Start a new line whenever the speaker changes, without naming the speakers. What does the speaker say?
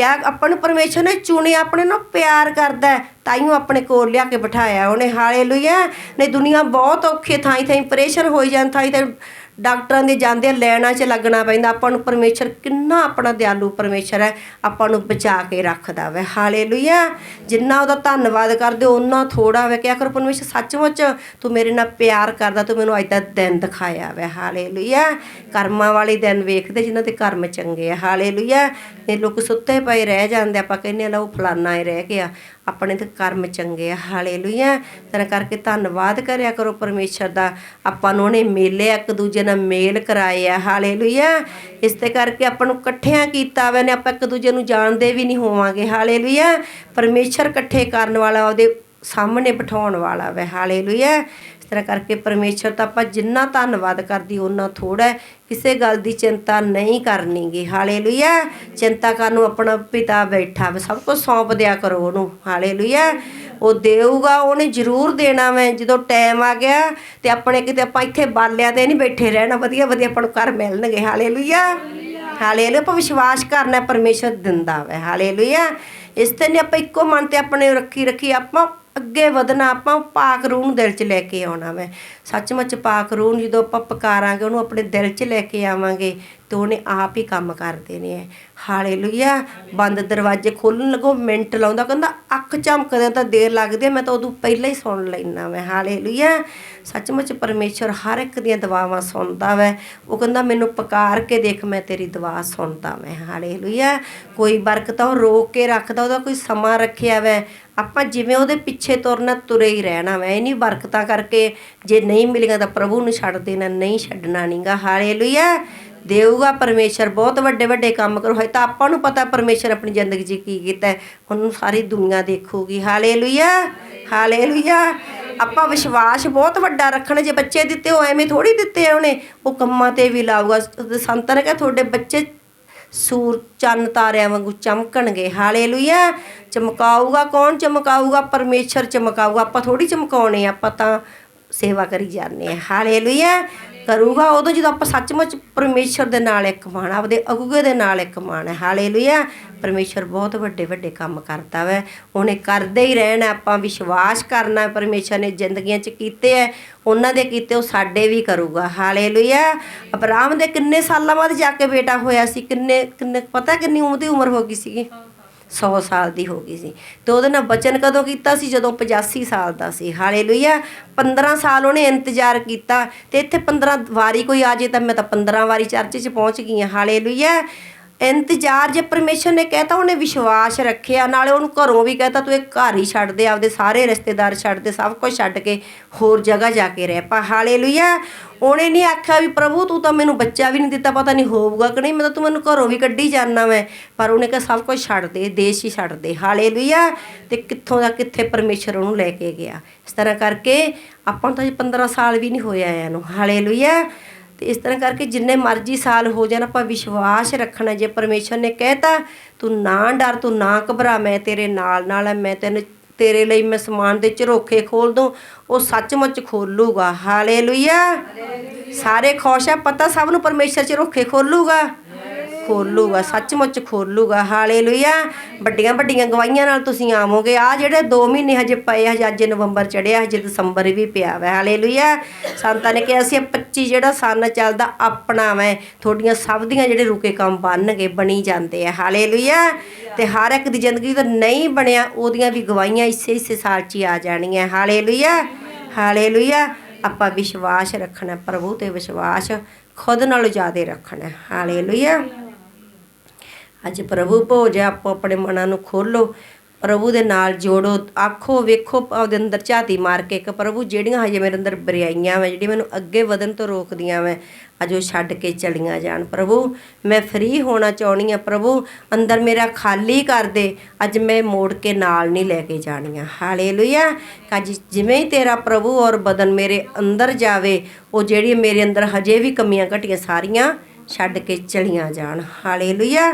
ਕਿਆ ਆਪਾਂ ਨੂੰ ਪਰਮੇਸ਼ਰ ਨੇ ਚੁਣਿਆ ਆਪਣੇ ਨਾਲ ਪਿਆਰ ਕਰਦਾ ਤਾਈਓ ਆਪਣੇ ਕੋਲ ਲਿਆ ਕੇ ਬਿਠਾਇਆ ਉਹਨੇ। ਹਾਲੇਲੂਇਆ। ਨਹੀਂ ਦੁਨੀਆ ਬਹੁਤ ਔਖੇ ਹੈ, ਥਾਈ ਥਾਈ ਪ੍ਰੇਸ਼ਰ ਹੋਈ ਜਾਂ ਥਾਈ ਥਾਈ ਡਾਕਟਰਾਂ ਦੇ ਜਾਂਦੇ ਲੈਣਾ 'ਚ ਲੱਗਣਾ ਪੈਂਦਾ। ਆਪਾਂ ਨੂੰ ਪਰਮੇਸ਼ਰ ਕਿੰਨਾ ਆਪਣਾ ਦਿਆਲੂ ਪਰਮੇਸ਼ਰ ਹੈ, ਆਪਾਂ ਨੂੰ ਬਚਾ ਕੇ ਰੱਖਦਾ ਵੈ। ਹਾਲੇਲੂਇਆ। ਜਿੰਨਾ ਉਹਦਾ ਧੰਨਵਾਦ ਕਰਦੇ ਉਹਨਾਂ ਥੋੜਾ ਵੈ। ਕਿਹਾ ਕਰ ਪਰਮੇਸ਼ਰ, ਸੱਚਮੁੱਚ ਤੂੰ ਮੇਰੇ ਨਾਲ ਪਿਆਰ ਕਰਦਾ, ਤੂੰ ਮੈਨੂੰ ਅੱਜ ਦਾ ਦਿਨ ਦਿਖਾਇਆ ਵੈ। ਹਾਲੇਲੂਇਆ। ਕਰਮਾਂ ਵਾਲੇ ਦਿਨ ਵੇਖਦੇ, ਜਿਨ੍ਹਾਂ ਦੇ ਕਰਮ ਚੰਗੇ ਆ। ਹਾਲੇਲੂਇਆ। ਇਹ ਲੋਕ ਸੁੱਤੇ ਪਏ ਰਹਿ ਜਾਂਦੇ, ਆਪਾਂ ਕਹਿੰਦੇ ਆ ਲਓ ਫਲਾਨਾ ਹੀ ਰਹਿ ਗਿਆ। ਆਪਣੇ ਤੇ ਕਰਮ ਚੰਗੇ ਆ, ਹਾਲੇਲੂਇਆ। ਤੇਰਾ ਕਰਕੇ ਧੰਨਵਾਦ ਕਰਿਆ ਕਰੋ ਪਰਮੇਸ਼ਰ ਦਾ। ਆਪਾਂ ਨੂੰ ਉਹਨੇ ਮੇਲੇ ਇੱਕ ਦੂਜੇ ਨਾਲ ਮੇਲ ਕਰਾਏ ਆ, ਹਾਲੇਲੂਇਆ। ਇਸ ਤੇ ਕਰਕੇ ਆਪਾਂ ਨੂੰ ਇਕੱਠਿਆਂ ਕੀਤਾ ਵਾ ਨੇ ਆਪਾਂ ਇੱਕ ਦੂਜੇ ਨੂੰ ਜਾਣਦੇ ਵੀ ਨਹੀਂ ਹੋਵਾਂਗੇ, ਹਾਲੇਲੂਇਆ। ਪਰਮੇਸ਼ਰ ਇਕੱਠੇ ਕਰਨ ਵਾਲਾ ਉਹਦੇ ਸਾਹਮਣੇ ਬਿਠਾਉਣ ਵਾਲਾ ਵਾ, ਹਾਲੇਲੂਇਆ। ਇਸ ਤਰ੍ਹਾਂ ਕਰਕੇ ਪਰਮੇਸ਼ਰ ਤਾਂ ਆਪਾਂ ਜਿੰਨਾ ਧੰਨਵਾਦ ਕਰਦੀ ਉਹਨਾਂ ਥੋੜਾ ਕਿਸੇ ਗੱਲ ਦੀ ਚਿੰਤਾ ਨਹੀਂ ਕਰਨੀਗੀ। ਹਾਲੇਲੂਇਆ। ਚਿੰਤਾ ਕਰਨ ਨੂੰ ਆਪਣਾ ਪਿਤਾ ਬੈਠਾ ਵਾ। ਸਭ ਕੁਝ ਸੌਂਪ ਦਿਆ ਕਰੋ ਉਹਨੂੰ। ਹਾਲੇਲੂਇਆ। ਉਹ ਦੇਊਗਾ ਉਹਨੇ ਜ਼ਰੂਰ ਦੇਣਾ ਵੈ। ਜਦੋਂ ਟਾਈਮ ਆ ਗਿਆ ਤੇ ਆਪਣੇ ਕਿਤੇ ਆਪਾਂ ਇੱਥੇ ਬਾਲਿਆਂ ਤੇ ਨਹੀਂ ਬੈਠੇ ਰਹਿਣਾ। ਵਧੀਆ ਵਧੀਆ ਆਪਾਂ ਨੂੰ ਘਰ ਮਿਲਣਗੇ। ਹਾਲੇਲੂਇਆ। ਹਾਲੇਲੂਇਆ। ਆਪਾਂ ਵਿਸ਼ਵਾਸ ਕਰਨਾ ਹੈ, ਪਰਮੇਸ਼ਰ ਦਿੰਦਾ ਵੈ। ਹਾਲੇਲੂਇਆ। ਇਸ ਤੇ ਨੇ ਆਪਾਂ ਇੱਕੋ ਮਨ ਤੇ ਆਪਣੇ ਰੱਖੀ ਰੱਖੀ ਆਪਾਂ ਅੱਗੇ ਵਧਣਾ, ਆਪਾਂ ਪਾਕ ਰੂਹ ਨੂੰ ਦਿਲ 'ਚ ਲੈ ਕੇ ਆਉਣਾ ਵੈ। ਸੱਚਮੁੱਚ ਪਾਕ ਰੂਹ ਨੂੰ ਜਦੋਂ ਆਪਾਂ ਪਕਾਰਾਂਗੇ, ਉਹਨੂੰ ਆਪਣੇ ਦਿਲ 'ਚ ਲੈ ਕੇ ਆਵਾਂਗੇ। ਤੇ ਉਹਨੇ ਆਪ ਹੀ ਕੰਮ ਕਰ ਦੇਣੇ ਹੈ ਹਾਲੇਲੂਇਆ, ਬੰਦ ਦਰਵਾਜ਼ੇ ਖੋਲਣ ਲੱਗੋ, ਮਿੰਟ ਲਾਉਂਦਾ, ਕਹਿੰਦਾ ਅੱਖ ਝਮਕਦੇ ਤਾਂ ਦੇਰ ਲੱਗਦੀ ਹੈ ਮੈਂ ਤਾਂ ਉਦੋਂ ਪਹਿਲਾਂ ਹੀ ਸੁਣ ਲੈਣਾ ਮੈਂ ਹਾਲੇਲੂਇਆ, ਸੱਚਮੁੱਚ ਪਰਮੇਸ਼ਰ ਹਰ ਇੱਕ ਦੀਆਂ ਦੁਆਵਾਂ ਸੁਣਦਾ ਵੈ। ਉਹ ਕਹਿੰਦਾ, ਮੈਨੂੰ ਪੁਕਾਰ ਕੇ ਦੇਖ, ਮੈਂ ਤੇਰੀ ਦੁਆ ਸੁਣਦਾ ਮੈਂ ਹਾਲੇਲੂਇਆ, ਕੋਈ ਬਰਕਤ ਉਹ ਰੋਕ ਕੇ ਰੱਖਦਾ, ਉਹਦਾ ਕੋਈ ਸਮਾਂ ਰੱਖਿਆ ਵੈ। ਆਪਾਂ ਜਿਵੇਂ ਉਹਦੇ ਪਿੱਛੇ ਤੁਰਨਾ, ਤੁਰੇ ਹੀ ਰਹਿਣਾ ਵੈ। ਇਹ ਨਹੀਂ ਬਰਕਤਾਂ ਕਰਕੇ ਜੇ ਨਹੀਂ ਮਿਲੀਆਂ ਤਾਂ ਪ੍ਰਭੂ ਨੂੰ ਛੱਡ ਦੇਣਾ, ਨਹੀਂ ਛੱਡਣਾ ਨਹੀਂਗਾ ਹਾਲੇਲੂਇਆ ਦੇਊਗਾ ਪਰਮੇਸ਼ਰ ਬਹੁਤ ਵੱਡੇ ਵੱਡੇ ਕੰਮ ਕਰੋ। ਹੈ ਤਾਂ ਆਪਾਂ ਨੂੰ ਪਤਾ ਪਰਮੇਸ਼ਰ ਆਪਣੀ ਜ਼ਿੰਦਗੀ 'ਚ ਕੀ ਕੀਤਾ ਉਹਨੂੰ ਸਾਰੀ ਦੁਨੀਆ ਦੇਖੂਗੀ। ਹਾਲੇਲੂਇਆ! ਹਾਲੇਲੂਇਆ! ਆਪਾਂ ਵਿਸ਼ਵਾਸ ਬਹੁਤ ਵੱਡਾ ਰੱਖਣਾ। ਜੇ ਬੱਚੇ ਦਿੱਤੇ ਉਹ ਐਵੇਂ ਥੋੜੀ ਦਿੱਤੇ ਆ ਉਹਨੇ। ਉਹ ਕੰਮਾਂ ਤੇ ਵੀ ਲਾਊਗਾ। ਸੰਤਾਂ ਨੇ ਕਿਹਾ ਤੁਹਾਡੇ ਬੱਚੇ ਸੂਰ ਚੰਨ ਤਾਰਿਆਂ ਵਾਂਗੂ ਚਮਕਣਗੇ। ਹਾਲੇਲੂਇਆ! ਚਮਕਾਊਗਾ ਕੌਣ? ਚਮਕਾਊਗਾ ਪਰਮੇਸ਼ਰ ਚਮਕਾਊਗਾ। ਆਪਾਂ ਥੋੜੀ ਚਮਕਾਉਣੇ ਆ, ਆਪਾਂ ਤਾਂ ਸੇਵਾ ਕਰੀ ਜਾਂਦੇ ਆ। ਹਾਲੇਲੂਇਆ। ਕਰੂਗਾ ਉਦੋਂ ਜਦੋਂ ਆਪਾਂ ਸੱਚਮੁੱਚ ਪਰਮੇਸ਼ਰ ਦੇ ਨਾਲ ਇੱਕ ਮਾਣ, ਆਪਦੇ ਅਗੂਗੇ ਦੇ ਨਾਲ ਇੱਕ ਮਾਣ ਹੈ। ਹਾਲੇਲੂਇਆ। ਪਰਮੇਸ਼ਰ ਬਹੁਤ ਵੱਡੇ ਵੱਡੇ ਕੰਮ ਕਰਦਾ ਵੈ। ਉਹਨੇ ਕਰਦੇ ਹੀ ਰਹਿਣਾ, ਆਪਾਂ ਵਿਸ਼ਵਾਸ ਕਰਨਾ ਪਰਮੇਸ਼ਰ ਨੇ ਜ਼ਿੰਦਗੀਆਂ 'ਚ ਕੀਤੇ ਐ। ਉਹਨਾਂ ਦੇ ਕੀਤੇ, ਉਹ ਸਾਡੇ ਵੀ ਕਰੂਗਾ। ਹਾਲੇਲੂਇਆ। ਅਬਰਾਹਮ ਦੇ ਕਿੰਨੇ ਸਾਲਾਂ ਬਾਅਦ ਜਾ ਕੇ ਬੇਟਾ ਹੋਇਆ ਸੀ? ਕਿੰਨੇ ਕਿੰਨੇ, ਪਤਾ ਕਿੰਨੀ ਉਮਰ ਦੀ ਉਮਰ ਹੋ ਗਈ ਸੀਗੀ? 100 ਸਾਲ ਦੀ ਹੋ ਗਈ ਸੀ। ਤੇ ਉਹਦੇ ਨਾਲ ਬਚਨ ਕਦੋਂ ਕੀਤਾ ਸੀ? ਜਦੋਂ 85 ਸਾਲ ਦਾ ਸੀ। ਹਾਲੇਲੂਇਆ 15 ਸਾਲ ਉਹਨੇ ਇੰਤਜ਼ਾਰ ਕੀਤਾ ਤੇ ਇੱਥੇ 15 ਵਾਰੀ ਕੋਈ ਆ ਜੇ ਤਾਂ ਮੈਂ ਤਾਂ 15 ਵਾਰੀ ਚਰਚ 'ਚ ਪਹੁੰਚ ਗਈ ਹਾਂ। ਹਾਲੇਲੂਇਆ ਇੰਤਜ਼ਾਰ ਜੇ ਪਰਮੇਸ਼ਰ ਨੇ ਕਹਿਤਾ, ਉਹਨੇ ਵਿਸ਼ਵਾਸ ਰੱਖਿਆ। ਨਾਲੇ ਉਹਨੂੰ ਘਰੋਂ ਵੀ ਕਹਿਤਾ, ਤੂੰ ਇਹ ਘਰ ਹੀ ਛੱਡ ਦੇ, ਆਪਦੇ ਸਾਰੇ ਰਿਸ਼ਤੇਦਾਰ ਛੱਡ ਦੇ, ਸਭ ਕੁਝ ਛੱਡ ਕੇ ਹੋਰ ਜਗ੍ਹਾ ਜਾ ਕੇ ਰਹਿ ਪਾ। ਹਾਲੇਲੂਇਆ। ਉਹਨੇ ਨਹੀਂ ਆਖਿਆ ਵੀ, ਪ੍ਰਭੂ, ਤੂੰ ਤਾਂ ਮੈਨੂੰ ਬੱਚਾ ਵੀ ਨਹੀਂ ਦਿੱਤਾ, ਪਤਾ ਨਹੀਂ ਹੋਊਗਾ ਕਿ ਨਹੀਂ। ਮੈਂ ਤਾਂ ਤੂੰ ਮੈਨੂੰ ਘਰੋਂ ਵੀ ਕੱਢੀ ਜਾਣਾ ਮੈਂ ਪਰ ਉਹਨੇ ਕਿਹਾ, ਸਭ ਕੁਝ ਛੱਡ ਦੇ, ਦੇਸ਼ ਹੀ ਛੱਡ ਦੇ। ਹਾਲੇਲੂਇਆ। ਤੇ ਕਿੱਥੋਂ ਦਾ ਕਿੱਥੇ ਪਰਮੇਸ਼ਰ ਉਹਨੂੰ ਲੈ ਕੇ ਗਿਆ? ਇਸ ਤਰ੍ਹਾਂ ਕਰਕੇ ਆਪਾਂ ਤਾਂ ਜੀ 15 ਸਾਲ ਵੀ ਨਹੀਂ ਹੋਇਆ ਆਇਆਂ ਨੂੰ। ਹਾਲੇਲੂਇਆ। ਤੇ ਇਸ ਤਰ੍ਹਾਂ ਕਰਕੇ ਜਿੰਨੇ ਮਰਜ਼ੀ ਸਾਲ ਹੋ ਜਾਣ ਆਪਾਂ ਵਿਸ਼ਵਾਸ ਰੱਖਣਾ ਜੇ ਪਰਮੇਸ਼ਰ ਨੇ ਕਹਿਤਾ ਤੂੰ ਨਾ ਡਰ ਤੂੰ ਨਾ ਘਬਰਾ ਮੈਂ ਤੇਰੇ ਨਾਲ ਨਾਲ ਆ ਮੈਂ ਤੈਨੂੰ ਤੇਰੇ ਲਈ ਮੈਂ ਸਮਾਨ ਦੇ ਝਰੋਖੇ ਖੋਲ ਦੂੰ ਉਹ ਸੱਚਮੁੱਚ ਖੋਲੂਗਾ। ਹਾਲੇਲੂਇਆ ਸਾਰੇ ਖੁਸ਼ ਆ ਪਤਾ ਸਭ ਨੂੰ ਪਰਮੇਸ਼ਰ ਝਰੋਖੇ ਖੋਲੂਗਾ। ਖੋਲੂਗਾ, ਸੱਚਮੁੱਚ ਖੋਲੂਗਾ। ਹਾਲੇਲੂਇਆ। ਵੱਡੀਆਂ ਵੱਡੀਆਂ ਗਵਾਹੀਆਂ ਨਾਲ ਤੁਸੀਂ ਆਵੋਗੇ। ਆ ਜਿਹੜੇ 2 ਮਹੀਨੇ ਹਜੇ ਪਏ ਹਜੇ ਅੱਜ ਨਵੰਬਰ ਚੜਿਆ ਹਜੇ ਦਸੰਬਰ ਵੀ ਪਿਆ ਵਾ। ਹਾਲੇਲੂਇਆ। ਸੰਤਾਂ ਨੇ ਕਿਹਾ ਸੀ, ਇਹ 25 ਜਿਹੜਾ ਸਨ ਚੱਲਦਾ, ਆਪਣਾ ਵੈ। ਤੁਹਾਡੀਆਂ ਸਭ ਦੀਆਂ ਜਿਹੜੇ ਰੁਕੇ ਕੰਮ ਬਣਨਗੇ ਬਣੀ ਜਾਂਦੇ ਆ। ਹਾਲੇਲੂਇਆ। ਤੇ ਹਰ ਇੱਕ ਦੀ ਜ਼ਿੰਦਗੀ ਤੋਂ ਨਹੀਂ ਬਣਿਆ, ਉਹਦੀਆਂ ਵੀ ਗਵਾਹੀਆਂ ਇਸੇ ਇਸੇ ਸਾਲ 'ਚ ਹੀ ਆ ਜਾਣੀਆਂ। ਹਾਲੇਲੂਇਆ। ਹਾਲੇਲੂਇਆ। ਆਪਾਂ ਵਿਸ਼ਵਾਸ ਰੱਖਣਾ, ਪ੍ਰਭੂ ਤੇ ਵਿਸ਼ਵਾਸ ਖੁਦ ਨਾਲੋਂ ਜ਼ਿਆਦਾ ਰੱਖਣਾ। ਹਾਲੇਲੂਇਆ। ਅੱਜ ਪ੍ਰਭੂ ਭੋਜ ਹੈ, ਆਪੋ ਆਪਣੇ ਮਨਾਂ ਨੂੰ ਖੋਲੋ ਪ੍ਰਭੂ ਦੇ ਨਾਲ ਜੋੜੋ ਆਖੋ ਵੇਖੋ ਉਹਦੇ ਅੰਦਰ ਝਾਤੀ ਮਾਰ ਕੇ ਕਿ ਪ੍ਰਭੂ ਜਿਹੜੀਆਂ ਹਜੇ ਮੇਰੇ ਅੰਦਰ ਬਰਿਆਈਆਂ ਵਾ ਜਿਹੜੀ ਮੈਨੂੰ ਅੱਗੇ ਵਧਣ ਤੋਂ ਰੋਕਦੀਆਂ ਵਾ ਅੱਜ ਉਹ ਛੱਡ ਕੇ ਚਲੀਆਂ ਜਾਣ। ਪ੍ਰਭੂ ਮੈਂ ਫ੍ਰੀ ਹੋਣਾ ਚਾਹਣੀ ਆ ਪ੍ਰਭੂ ਅੰਦਰ ਮੇਰਾ ਖਾਲੀ ਕਰ ਦੇ ਅੱਜ ਮੈਂ ਮੋੜ ਕੇ ਨਾਲ ਨਹੀਂ ਲੈ ਕੇ ਜਾਣੀਆਂ। ਹਾਲੇਲੂਇਆ। ਅੱਜ ਜਿਵੇਂ ਹੀ ਤੇਰਾ ਪ੍ਰਭੂ ਔਰ ਬਦਨ ਮੇਰੇ ਅੰਦਰ ਜਾਵੇ ਉਹ ਜਿਹੜੀ ਮੇਰੇ ਅੰਦਰ ਹਜੇ ਵੀ ਕਮੀਆਂ ਘਟੀਆਂ ਸਾਰੀਆਂ ਛੱਡ ਕੇ ਚਲੀਆਂ ਜਾਣ। ਹਾਲੇਲੂਇਆ।